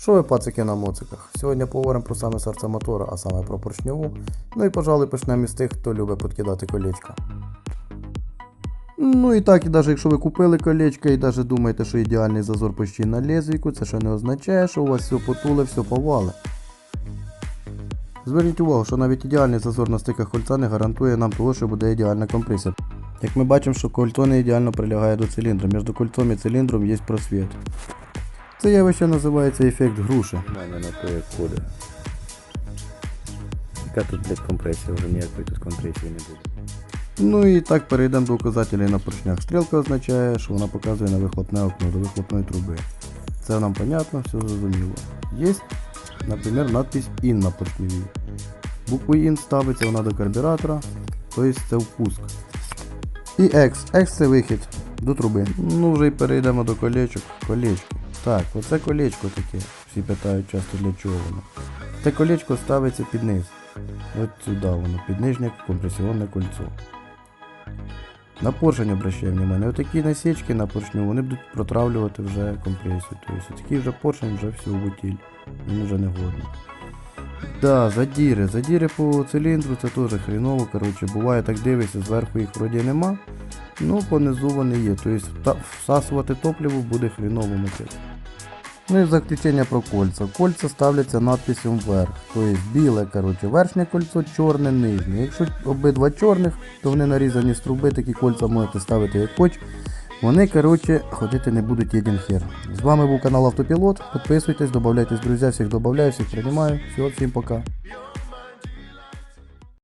Що ви пацики на моциках? Сьогодні поговоримо про саме серце мотора, а саме про поршньову. Ну і пожалуй почнемо із тих, хто любить підкидати колечка. Ну і так, і навіть якщо ви купили колечко і навіть думаєте, що ідеальний зазор почти на лезвійку, це ще не означає, що у вас все потуле, все повале. Зверніть увагу, що навіть ідеальний зазор на стиках кольця не гарантує нам того, що буде ідеальна компресія. Як ми бачимо, що кольцо не ідеально прилягає до циліндра, між кольцом і циліндром є просвіт. Це явище називається ефект груші. У мене на то як ходить. Яка тут, блядь, компресія, вже ніякої тут компресії не буде. Ну і так перейдемо до указателей на поршнях. Стрілка означає, що вона показує на вихлопне окно до вихлопної труби. Це нам понятно, все зрозуміло. Є, наприклад, надпись IN на поршневій. Букву IN ставиться вона до карбюратора, тобто це впуск. І X. X це вихід до труби. Ну вже й перейдемо до колечок. Колечко. Так, оце колечко таке. Всі питають часто для чого воно. Це колечко ставиться під низ. От сюди воно, під нижнє компресіонне кольцо. На поршень обращаємо внимание. Отакі насічки на поршню, вони будуть протравлювати вже компресію. Тобто такий вже поршень вже все в утіль. Він вже не годний. Да, задіри. Задіри по циліндру це теж хріново. Коротше, буває так дивишся, зверху їх вроді нема. Ну, понизу вони є. Тобто всасувати топливо буде хріново мити. Ну і в заключення про кольця. Кольця ставляться надписом вверх. Тобто біле, коротше, верхнє кольцо, чорне нижнє. Якщо обидва чорних, то вони нарізані з труби, такі кольця можете ставити як хоч. Вони, коротше, ходити не будуть один хер. З вами був канал Автопілот. Підписуйтесь, додавайтесь, друзі, всіх додаю, всіх приймаю. Всього, всім пока.